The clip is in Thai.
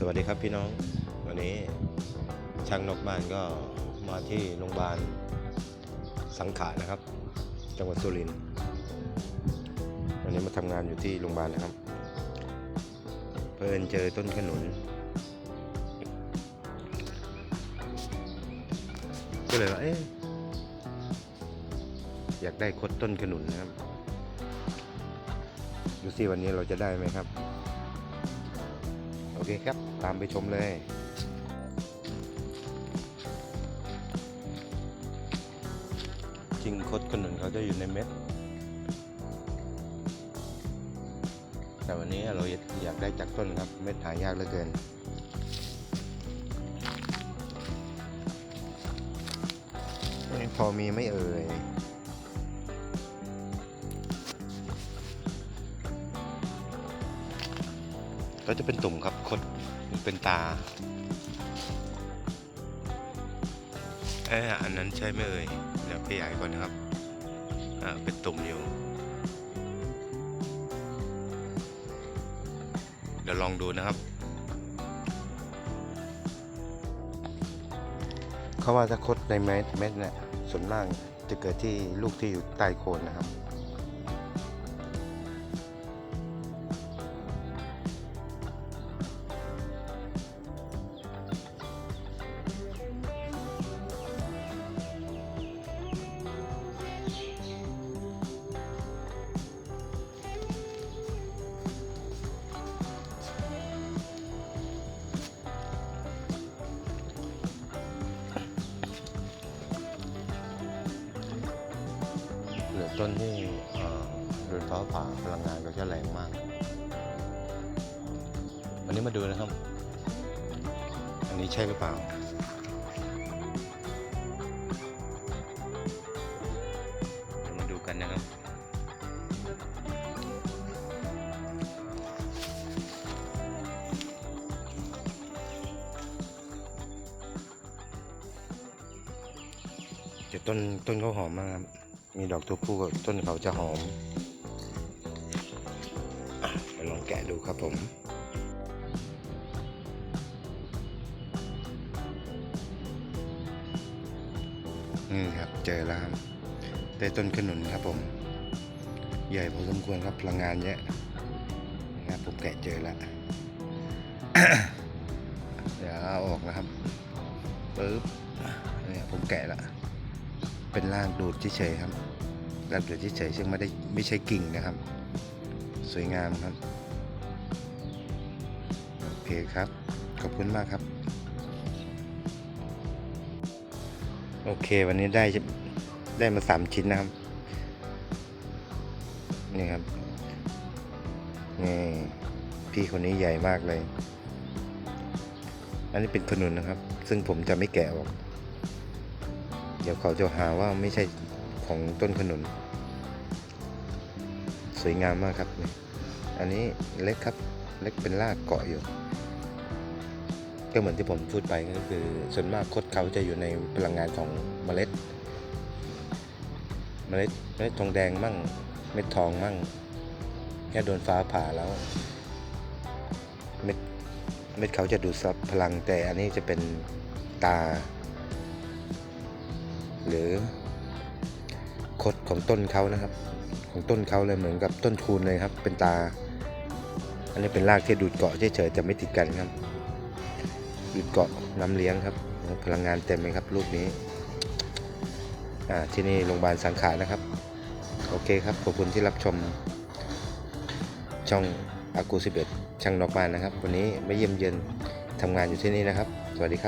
สวัสดีครับพี่น้อง วันนี้ช่างนกบ้านก็มาที่โรงพยาบาลสังขะนะครับ จังหวัดสุรินทร์วันนี้มาทำงานอยู่ที่โรงพยาบาลนะครับ เพิ่นเจอต้นขนุน ก็เลยว่าเอ๊ะอยากได้คดต้นขนุนนะครับ ดูสิวันนี้เราจะได้ไหมครับ โอเคครับ ตามไปชมเลยจริงคดขนุนเขาจะอยู่ในเม็ด แต่วันนี้เราอยากได้จากต้นครับ เม็ดหายากเหลือเกินพอมีไม่เอ่ย ก็จะเป็นตุ่มครับคดเป็นตาเอออันนั้นใช่ไหมเอ่ยเดี๋ยวขยายก่อนนะครับอ่าเป็นตุ่มอยู่เดี๋ยวลองดูนะครับเขาว่าถ้าคดในเม็ดเม็ดเนี่ยส่วนมากจะเกิดที่ลูกที่อยู่ใต้โคนนะครับ เหลือต้นที่เอ่อโดนฟ้าผ่าพลังงานก็จะแรงมาก วันนี้มาดูนะครับ อันนี้ใช่หรือเปล่าเดี๋ยวมาดูกันนะครับจะต้นต้นเขาหอมมากครับ มีดอกตัวผู้ต้นเขาจะหอมอะเดี๋ยวลองแกะดูครับผมนี่ครับเจอแล้วครับได้ต้นขนุนครับผม ใหญ่พอสมควรครับพลังงานเยอะนะครับผมแกะเจอแล้วเดี๋ยวเอาออกนะครับปึ๊บเนี่ยผมแกะละเป็นรากดูดเฉยๆครับ รากดูดเฉยๆซึ่งไม่ได้ไม่ใช่กิ่งนะครับ สวยงามครับ โอเคครับ ขอบคุณมากครับ โอเค วันนี้ได้ได้มาสามชิ้นนะครับนี่ครับนี่พี่คนนี้ใหญ่มากเลย อันนี้เป็นขนุนนะครับ ซึ่งผมจะไม่แกะออก เดี๋ยวเขาจะหาว่าไม่ใช่ ของต้นขนุน สวยงามมากครับนี่อันนี้เล็กครับเล็กเป็นรากเกาะอยู่ ก็เหมือนที่ผมพูดไปก็คือส่วนมากคดเขาจะอยู่ในพลังงานของเมล็ด เมล็ดเมล็ดทองแดงมั่งเม็ดทองมั่งแค่โดนฟ้าผ่าแล้วเม็ดเม็ดเขาจะดูดซับพลังแต่อันนี้จะเป็นตา หรือ คดของต้นเขานะครับ ของต้นเขาเลยเหมือนกับต้นคูณเลยครับ เป็นตา อันนี้เป็นรากที่ดูดเกาะเฉยๆจะไม่ติดกันครับ ดูดเกาะน้ำเลี้ยงครับ พลังงานเต็มเลยครับลูกนี้ที่นี่โรงพยาบาลสังขารนะครับ โอเคครับขอบคุณที่รับชม ช่องอากู11ช่างนอกบ้านนะครับ วันนี้มาเยี่ยมเยือนทำงานอยู่ที่นี่นะครับ สวัสดีครับ